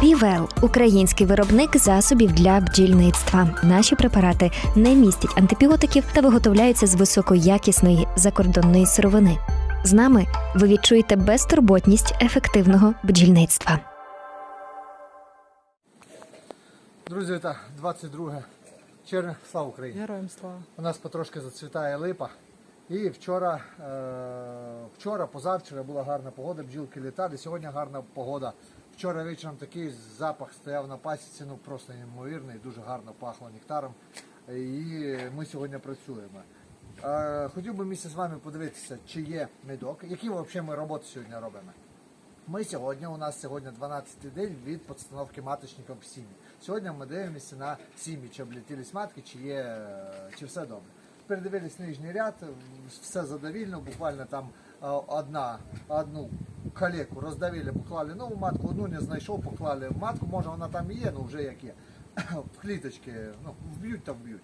Півел український виробник засобів для бджільництва. Наші препарати не містять антибіотиків та виготовляються з високоякісної закордонної сировини. З нами ви відчуєте безтурботність ефективного бджільництва. Друзі, так, 22 червня, слава Україні! Героям слава. У нас потрошки зацвітає липа. І вчора, е, вчора, позавчора була гарна погода, бджілки літали. Сьогодні гарна погода. Вчора вечором такий запах стояв на пасіці, ну просто неймовірний, дуже гарно пахло нектаром. І ми сьогодні працюємо. Хотів би місце з вами подивитися, чи є медок, які взагалі ми роботи сьогодні робимо. Ми сьогодні, у нас сьогодні 12-й день від постановки маточників в сім'ї. Сьогодні ми дивимося на сім'ї, чи облетілись матки, чи є, чи все добре. Передивились нижній ряд, все задовільно, буквально там одна, одну калеку роздавили, поклали нову матку, одну не знайшов, поклали матку, може вона там і є, ну вже є. В кліточки, ну, вб'ють та вб'ють.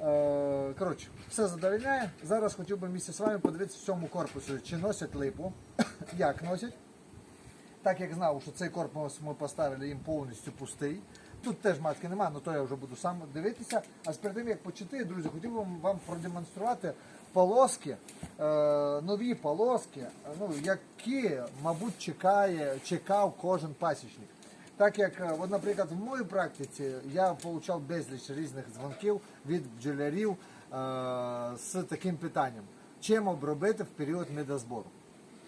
Е, Коротше, все задовільняє. Зараз хотів би місце з вами подивитися в цьому корпусі, чи носять липу, як носять. Так як знав, що цей корпус ми поставили їм повністю пустий. Тут теж матки немає, але то я вже буду сам дивитися. А з тим як почати, друзі, хотів би вам продемонструвати полоски, е, нові полоски, ну, які, мабуть, чекає, чекав кожен пасічник. Так як, е, от, наприклад, в моїй практиці я отримав безліч різних дзвонків від бджолярів е, з таким питанням: чим обробити в період медозбору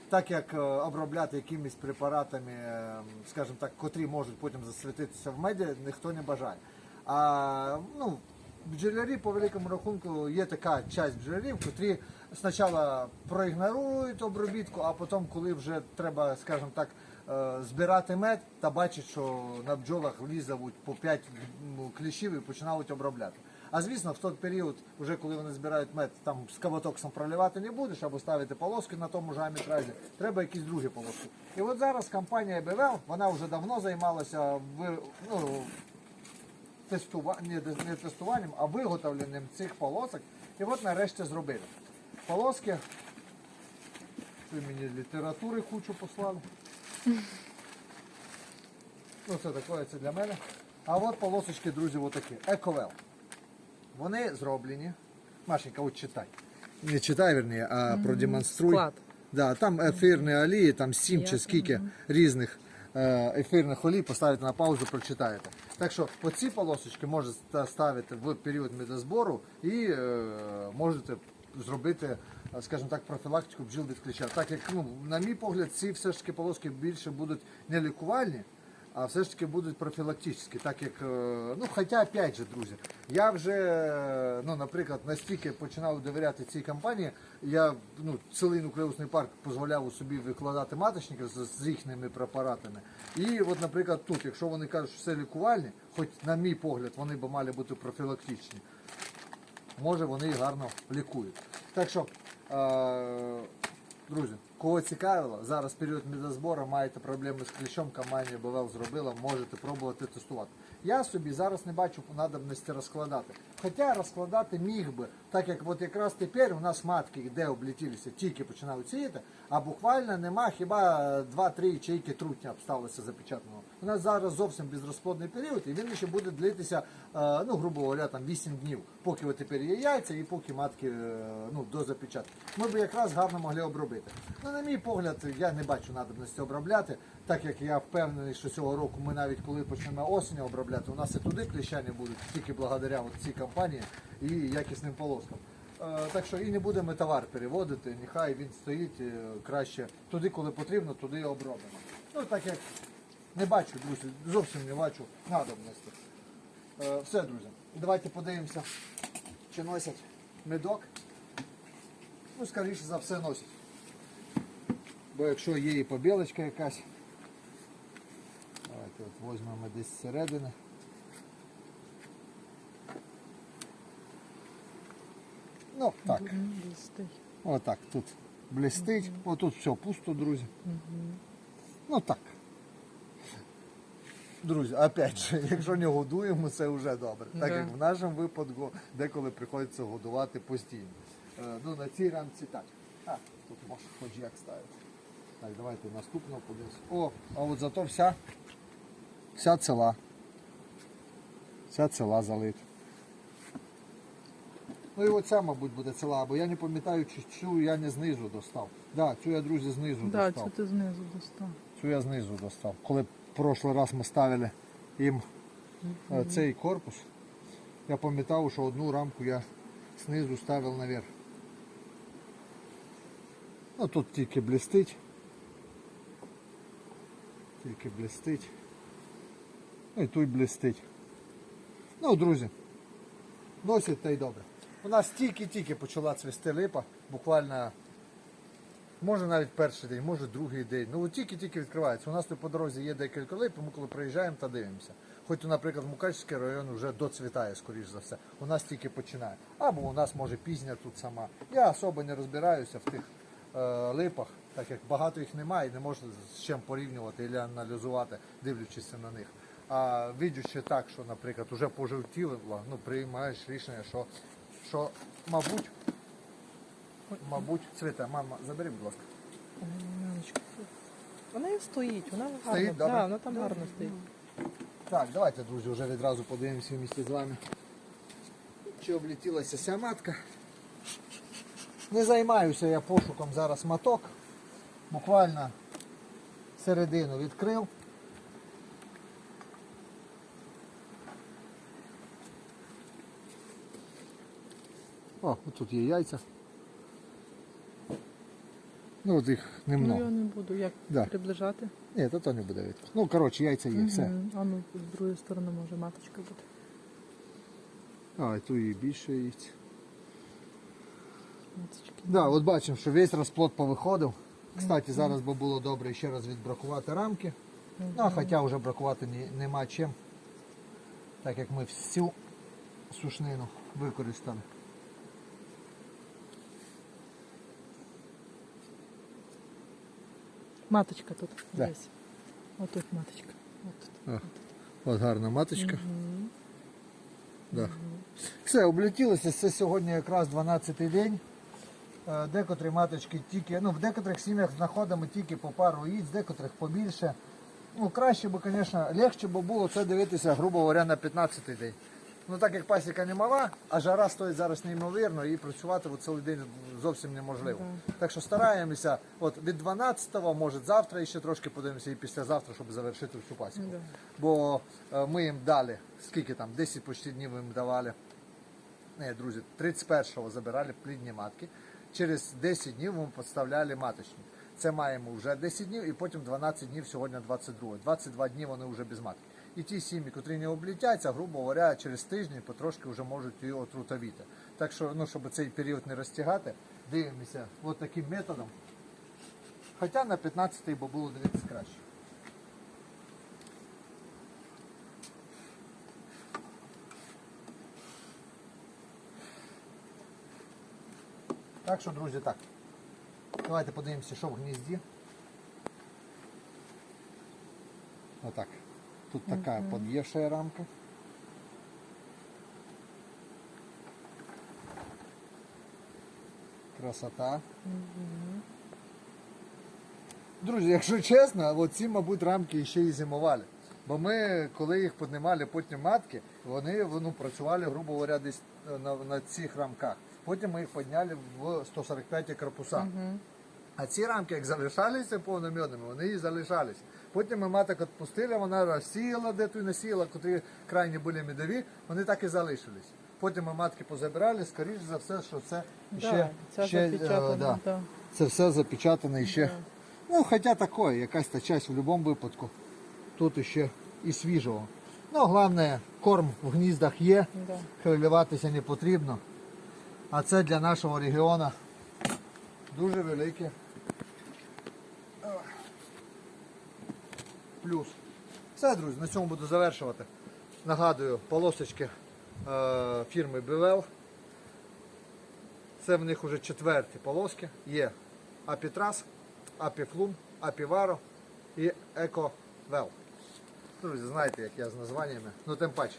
так як е, обробляти якимись препаратами, е, скажімо так, котрі можуть потім засвітитися в меді, ніхто не бажає. А ну, бджолярі по великому рахунку є така часть бджолярів, котрі спочатку проігнорують обробітку, а потім, коли вже треба, скажімо так, е, збирати мед та бачать, що на бджолах лізавуть по 5 кліщів і починають обробляти. А звісно, в той період, вже коли вони збирають мед, там з кавотоксом проливати не будеш, або ставити полоски на тому ж амітразі, треба якісь другі полоски. І от зараз компанія BWL, вона вже давно займалася в, ну, тестува... не, не тестуванням, а виготовленням цих полосок. І от нарешті зробили. Полоски. Ви мені літератури кучу послали. Ну, це таке, це для мене. А от полосочки, друзі, отакі. Ековел. Вони зроблені. Машенька, от читай. Не читай, верні, а продемонструй. Склад. Да, там ефірні олії, там сім чи скільки різних е, ефірних олій, поставите на паузу, прочитаєте. Так що оці полосочки можете ставити в період медозбору і е, можете зробити, е, скажімо так, профілактику бджіл від кліща. Так як, ну, на мій погляд, ці все ж таки полоски більше будуть не лікувальні, а все ж таки будуть профілактичні, так як, е, ну, хоча, опять же, друзі, я вже, е, ну, наприклад, настільки починав довіряти цій компанії, я, ну, цілий нуклеусний парк дозволяв собі викладати маточників з, з їхніми препаратами. І от, наприклад, тут, якщо вони кажуть, що все лікувальні, хоч на мій погляд, вони б мали бути профілактичні, може вони і гарно лікують. Так що, е, друзі, кого цікавило, зараз період медозбору маєте проблеми з клещом, компанія БВЛ зробила, можете пробувати тестувати. Я собі зараз не бачу надобності розкладати. Хоча розкладати міг би, так як от якраз тепер у нас матки, де облетілися, тільки починають сіяти, а буквально нема хіба 2-3 ячейки трутня обсталося запечатаного. У нас зараз зовсім безрозплодний період, і він ще буде длитися, е, ну, грубо говоря, там 8 днів, поки тепер є яйця і поки матки е, ну, до запечатки. Ми б якраз гарно могли обробити. Ну, на мій погляд, я не бачу надобності обробляти, так як я впевнений, що цього року ми навіть коли почнемо осінь обробляти, у нас і туди кліща будуть, тільки благодаря цій компанії і якісним полоскам. Е, Так що і не будемо товар переводити, нехай він стоїть краще туди, коли потрібно, туди і обробимо. Ну так як не бачу, друзі, зовсім не бачу надобності. Е, Все, друзі, давайте подивимося, чи носять медок. Ну, скоріше за все носять. Бо якщо є і побілочка якась, давайте от візьмемо десь зсередини. Ну, так. Отак, тут блистить, отут все пусто, друзі. Ну так. Друзі, опять же, якщо не годуємо, це вже добре. Так як в нашому випадку деколи приходиться годувати постійно. Е, ну на цій рамці так. А, тут може хоч як ставити. Так, давайте наступного подивимось. О, а от зато вся Вся ціла. Вся ціла залита. Ну і оця, мабуть, буде ціла, бо я не пам'ятаю, чи цю я не знизу достав. Так, да, цю я, друзі, знизу Да, достав. це ти знизу достав. Цю я знизу достав. Коли в прошлий раз ми ставили їм е, цей корпус, я пам'ятав, що одну рамку я знизу ставив наверх. Ну тут тільки блістить. Тільки блістить. Ну і тут блістить. Ну, друзі, досить та й добре. У нас тільки-тільки почала цвісти липа, буквально Може навіть перший день, може другий день. Ну тільки-тільки відкривається. У нас тут по дорозі є декілька лип, і ми коли приїжджаємо та дивимося. Хоч, наприклад, Мукачівський район вже доцвітає, скоріш за все. У нас тільки починає. Або у нас може пізня тут сама. Я особо не розбираюся в тих е, липах, так як багато їх немає і не можна з чим порівнювати або аналізувати, дивлячись на них. А видячи так, що, наприклад, вже пожовтіло, ну приймаєш рішення, що, що мабуть, мабуть, цвіте. Мама, забери, будь ласка. Вона і стоїть, вона гарно. Стоїть, добре? да, вона там гарно стоїть. Так, давайте, друзі, вже відразу подивимося вместе з вами. Чи облетілася ця матка. Не займаюся я пошуком зараз маток. Буквально середину відкрив. О, тут є яйця. Ну от їх Ну я не буду. Як Да. приближати? Ні, то, то не буде видно. Ну, коротше, яйця є, все. А ну з другої сторони може маточка бути. А, і тут і більше яйць. Маточки. Да, от бачимо, що весь розплод повиходив. Кстати, зараз би було добре ще раз відбракувати рамки. Ну, а хоча вже бракувати ні- нема чим, так як ми всю сушнину використали. Маточка тут. Да. Десь. Отут маточка. Отут. От гарна маточка. Да. Все, облетілося. Це сьогодні якраз 12-й день. Е, Декотрі маточки тільки, ну в декотрих сім'ях знаходимо тільки по пару яєць, декотрих побільше. Ну, краще би, звісно, легше би було це дивитися, грубо говоря, на 15-й день. Ну так як пасіка не мала, а жара стоїть зараз неймовірно і працювати от цілий день зовсім неможливо. Так що стараємося, от від 12-го, може завтра і ще трошки подивимося і післязавтра, щоб завершити всю пасіку. Да. Бо е, ми їм дали, скільки там, 10 почти днів їм давали. Не, друзі, 31-го забирали плідні матки. Через 10 днів ми поставляли маточні. Це маємо вже 10 днів і потім 12 днів, сьогодні 22. 22 дні вони вже без матки. І ті сім'ї, котрі не облітяться, грубо говоря, через тиждень потрошки вже можуть її отрутовіти. Так що, ну, щоб цей період не розтягати, дивимося от таким методом. Хоча на 15-й бо було дивитися краще. Так що, друзі, так. Давайте подивимося, що в гнізді. Отак. Тут така под'євшая рамка. Красота. Друзі, якщо чесно, ці, мабуть, рамки ще і зимували. Бо ми, коли їх піднімали потім матки, вони ну, працювали, грубо говоря, десь е, на, на цих рамках. Потім ми їх підняли в 145 корпусах. А ці рамки, як залишалися повномідними, вони і залишалися. Потім ми маток відпустили, вона розсіяла, де ту насіяла, котрі крайні були медові, вони так і залишились. Потім ми матки позабирали, скоріш за все, що це ще, Да, ще, е, да. да. це все запечатане і ще. Ну, хоча такое, якась та часть в будь-якому випадку. Тут ще і свіжого. Ну, головне, корм в гніздах є, Да. хвилюватися не потрібно. А це для нашого регіону дуже велике. Плюс. Все, друзі, на цьому буду завершувати. Нагадую, полосочки е, фірми Бевел. Це в них вже четверті полоски. Є Апітрас, Апіфлум, Апіваро і Ековел. Друзі, знаєте, як я з названнями. Ну тим паче.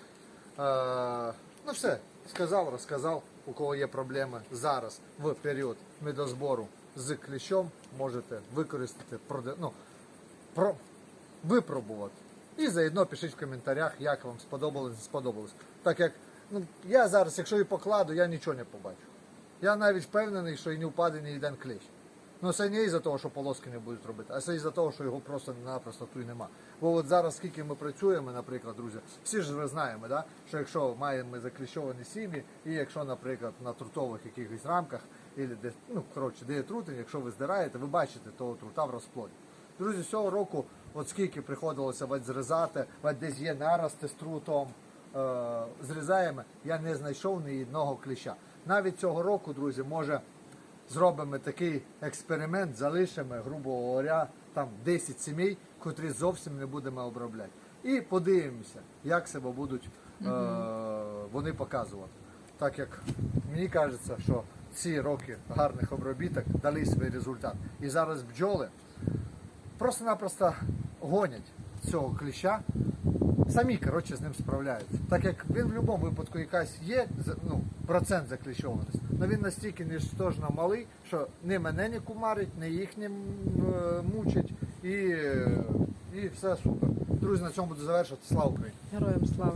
Е, ну все, сказав, розказав. У кого є проблеми зараз в період медозбору з кліщом, можете використати, ну, про, випробувати. І заодно пишіть в коментарях, як вам сподобалось, не сподобалось. Так як ну, я зараз, якщо і покладу, я нічого не побачу. Я навіть впевнений, що і не впаде ні один клещ. Ну це не із-за того, що полоски не будуть робити, а це із-за того, що його просто-напросто тут нема. Бо от зараз, скільки ми працюємо, наприклад, друзі, всі ж ви знаємо, да? що якщо маємо закліщовані сім'ї, і якщо, наприклад, на трутових якихось рамках, і де, ну, коротше, де є трутень, якщо ви здираєте, ви бачите того трута в розплоді. Друзі, цього року, от скільки приходилося вать зрізати, вать десь є нарости з трутом, е, зрізаємо, я не знайшов ні одного кліща. Навіть цього року, друзі, може зробимо такий експеримент, залишимо, грубо говоря, там 10 сімей, котрі зовсім не будемо обробляти. І подивимося, як себе будуть е, вони показувати. Так як мені кажеться, що ці роки гарних обробіток дали свій результат. І зараз бджоли просто-напросто гонять цього кліща, самі коротше, з ним справляються. Так як він в будь-якому випадку якась є ну, процент закліщованості, але він настільки нічтожно малий, що ні мене не кумарить, ні їх не мучить і, і все супер. Друзі, на цьому буду завершувати. Слава Україні! Героям слава.